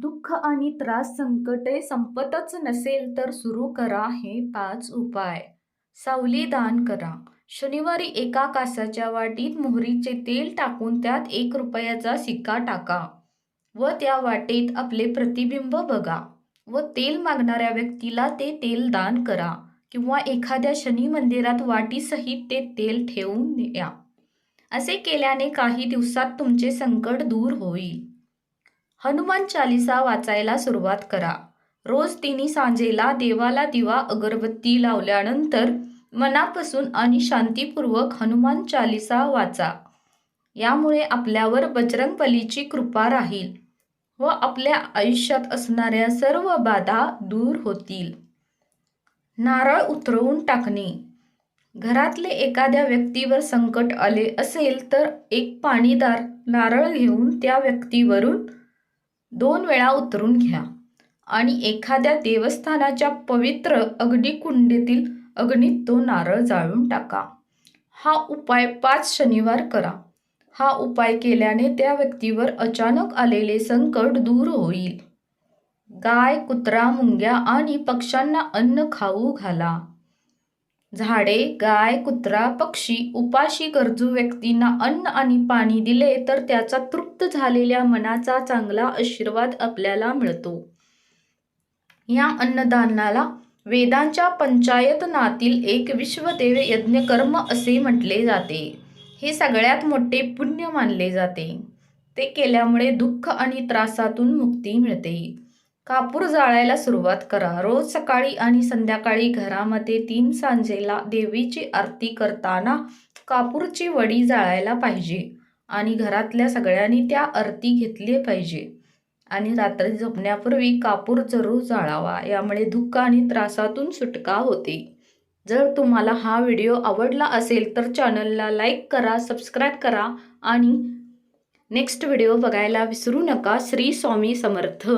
दुःख आणि त्रास संकटे संपतच नसेल तर सुरू करा हे पाच उपाय. सावली दान करा. शनिवारी एका कासाच्या वाटीत मोहरीचे तेल टाकून त्यात एक रुपयाचा सिक्का टाका व त्या वाटेत आपले प्रतिबिंब बघा व तेल मागणाऱ्या व्यक्तीला ते तेल दान करा किंवा एखाद्या शनी मंदिरात वाटीसहित ते तेल ठेवून या असे केल्याने काही दिवसात तुमचे संकट दूर होईल. हनुमान चालिसा वाचायला सुरुवात करा. रोज तिन्ही सांजेला देवाला दिवा अगरबत्ती लावल्यानंतर मनापासून आणि शांतीपूर्वक हनुमान चालिसा वाचा. यामुळे आपल्यावर बजरंगबलीची कृपा राहील व आपल्या आयुष्यात असणाऱ्या सर्व बाधा दूर होतील. नारळ उतरवून टाकणे. घरातले एखाद्या व्यक्तीवर संकट आले असेल तर एक पाणीदार नारळ घेऊन त्या व्यक्तीवरून दोन वेळा उतरून घ्या. आणि एखाद्या देवस्थानाच्या पवित्र अग्निकुंडीतील अग्नीत तो नारळ जाळून टाका. हा उपाय पाच शनिवार करा. हा उपाय केल्याने त्या व्यक्तीवर अचानक आलेले संकट दूर होईल. गाय कुत्रा मुंग्या आणि पक्ष्यांना अन्न खाऊ घाला. झाडे गाय कुत्रा पक्षी उपाशी गरजू व्यक्तींना अन्न आणि पाणी दिले तर त्याचा तृप्त झालेल्या मनाचा चांगला आशीर्वाद आपल्याला मिळतो. या अन्नदानाला वेदांच्या पंचायतनातील एक विश्वदेव यज्ञकर्म असे म्हटले जाते. हे सगळ्यात मोठे पुण्य मानले जाते. ते केल्यामुळे दुःख आणि त्रासातून मुक्ती मिळते. कापूर जाळायला सुरुवात करा. रोज सकाळी आणि संध्याकाळी घरामध्ये तीन सांजेला देवीची आरती करताना कापूरची वडी जाळायला पाहिजे आणि घरातल्या सगळ्यांनी त्या आरती घेतली पाहिजे. आणि रात्री झोपण्यापूर्वी कापूर जरूर जाळावा. यामुळे दुःख आणि त्रासातून सुटका होते. जर तुम्हाला हा व्हिडिओ आवडला असेल तर चॅनलला लाईक करा सबस्क्राईब करा आणि नेक्स्ट व्हिडिओ बघायला विसरू नका. श्री स्वामी समर्थ.